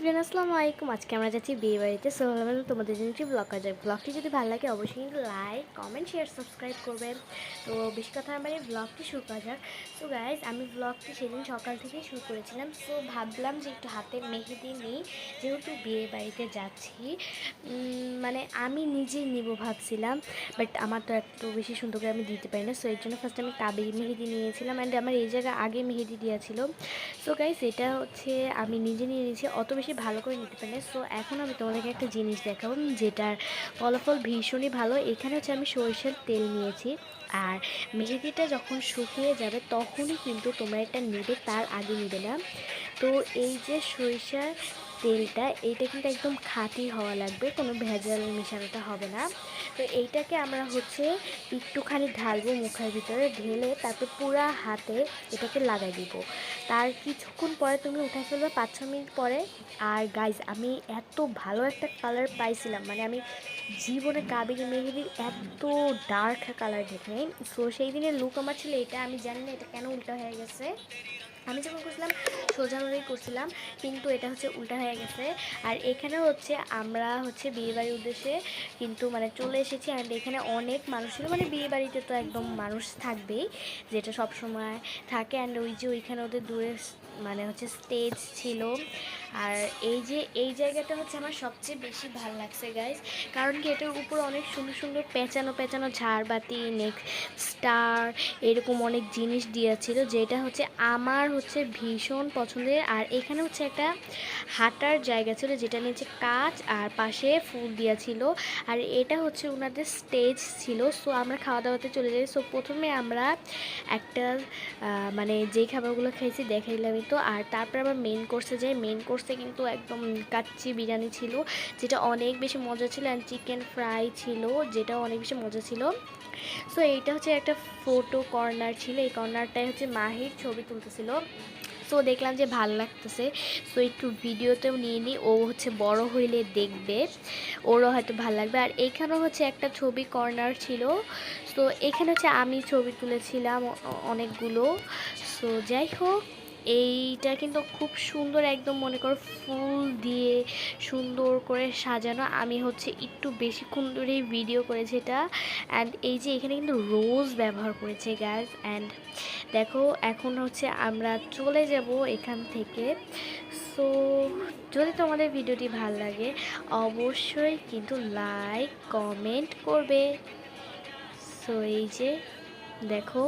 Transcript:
Everyone, আসসালামু আলাইকুম। আজকে আমরা যাচ্ছি বিয়ে বাড়িতে। সো তোমাদের জন্য একটি ব্লগ যায় ব্লগটি যদি ভালো লাগে, অবশ্যই কিন্তু লাইক কমেন্ট শেয়ার সাবস্ক্রাইব করবেন তো বেশি কথা আমার ব্লগটি শুরু করা যাক। সো গাইজ আমি ব্লগটি সেদিন সকাল থেকেই শুরু করেছিলাম। সো ভাবলাম যে একটু হাতে মেহেদি নিই। যেহেতু বিয়ে বাড়িতে যাচ্ছি মানে আমি নিজেই নিব ভাবছিলাম। বাট আমার তো একটু বেশি সুন্দর করে আমি দিতে পারি না। সো এর জন্য ফার্স্ট আমি কাবেরি মেহেদি নিয়েছিলাম। অ্যান্ড আমার এই জায়গায় আগে মেহেদি দেওয়া ছিল। সো গাইস এটা হচ্ছে আমি নিজে নিয়ে নিয়েছি। অত বেশি ভালো করে নিতে পারি সো এখন আমি তোমাদেরকে একটা জিনিস দেখাবো, যেটার ফলাফল ভীষণই ভালো। এখানে হচ্ছে আমি সরিষার তেল নিয়েছি, আর মেহেদিটা যখন শুকিয়ে যাবে তখনই কিন্তু তোমরা এটা নেবে, তার আগে নেবে না। তো এই যে সরিষার তেলটা, এইটা কিন্তু একদম খাঁটি হওয়া লাগবে, কোনো ভেজাল মেশানোটা হবে না। তো এইটাকে আমরা হচ্ছে একটুখানি ঢালবো মুখের ভিতরে, ঢেলে তারপর পুরা হাতে এটাকে লাগাই দিব। তার কিছুক্ষণ পরে তুমি উঠে ফেলবে পাঁচ ছ মিনিট পরে। আর গাইজ আমি এত ভালো একটা কালার পাইছিলাম মানে আমি জীবনে কাবেরি মেহেদির এত ডার্ক কালার দেখে। সো সেই দিনের লুক আমার ছিল এটা, আমি জানি না এটা কেন উল্টা হয়ে গেছে। আমি যখন করছিলাম সোজাভাবেই করছিলাম, কিন্তু এটা হচ্ছে উল্টা হয়ে গেছে। আর এখানে হচ্ছে আমরা হচ্ছে বিয়েবাড়ির উদ্দেশ্যে কিন্তু মানে চলে এসেছি অ্যান্ড এখানে অনেক মানুষ ছিল। মানে বিয়ে বাড়িতে তো একদম মানুষ থাকবেই, যেটা সব সময় থাকে। অ্যান্ড ওই যে ওইখানে ওদের দূরে মানে হচ্ছে স্টেজ ছিল। আর এই যে, এই জায়গাটা হচ্ছে আমার সবচেয়ে বেশি ভালো লাগছে গাইজ কারণ কি, এটার উপর অনেক সুন্দর সুন্দর পেঁচানো পেঁচানো ঝাড়বাতি নেক্সট স্টার এরকম অনেক জিনিস দিয়েছিল যেটা হচ্ছে আমার হচ্ছে ভীষণ পছন্দের। আর এখানে হচ্ছে একটা হাঁটার জায়গা ছিল, যেটা নিচে কাচ আর পাশে ফুল দেওয়া ছিল। আর এটা হচ্ছে ওনাদের স্টেজ ছিল। সো আমরা খাওয়া দাওয়াতে চলে যাই। সো প্রথমে আমরা একটা মানে যেই খাবারগুলো খাইছি দেখাইলামই তো। আর তারপর আবার মেন কোর্সে যাই। মেন কোর্সে কিন্তু একদম কাচ্চি বিরিয়ানি ছিল, যেটা অনেক বেশি মজা ছিল। অ্যান্ড চিকেন ফ্রাই ছিল, যেটাও অনেক বেশি মজা ছিল। সো এইটা হচ্ছে একটা ফটো কর্নার ছিল। এই কর্নারটায় হচ্ছে মাহির ছবি তুলতেছিল। সো দেখলাম যে ভালো লাগতেছে। সো একটু ভিডিওতেও নিয়ে নিই ও হচ্ছে বড় হইলে দেখবে, ওরও হয়তো ভালো লাগবে। আর এখানেও হচ্ছে একটা ছবি কর্নার ছিল সো এখানে হচ্ছে আমি ছবি তুলেছিলাম অনেকগুলো। সো যাই হোক। এইটা কিন্তু খুব সুন্দর একদম মনে করো ফুল দিয়ে সুন্দর করে সাজানো। আমি হচ্ছে একটু বেশিক্ষণ ধরেই ভিডিও করেছি এটা। অ্যান্ড এই যে এখানে কিন্তু রোজ ব্যবহার করেছে গ্যাস অ্যান্ড দেখো, এখন হচ্ছে আমরা চলে যাব এখান থেকে। সো যদি তোমাদের ভিডিওটি ভালো লাগে, অবশ্যই কিন্তু লাইক কমেন্ট করবে। সো এই যে দেখো।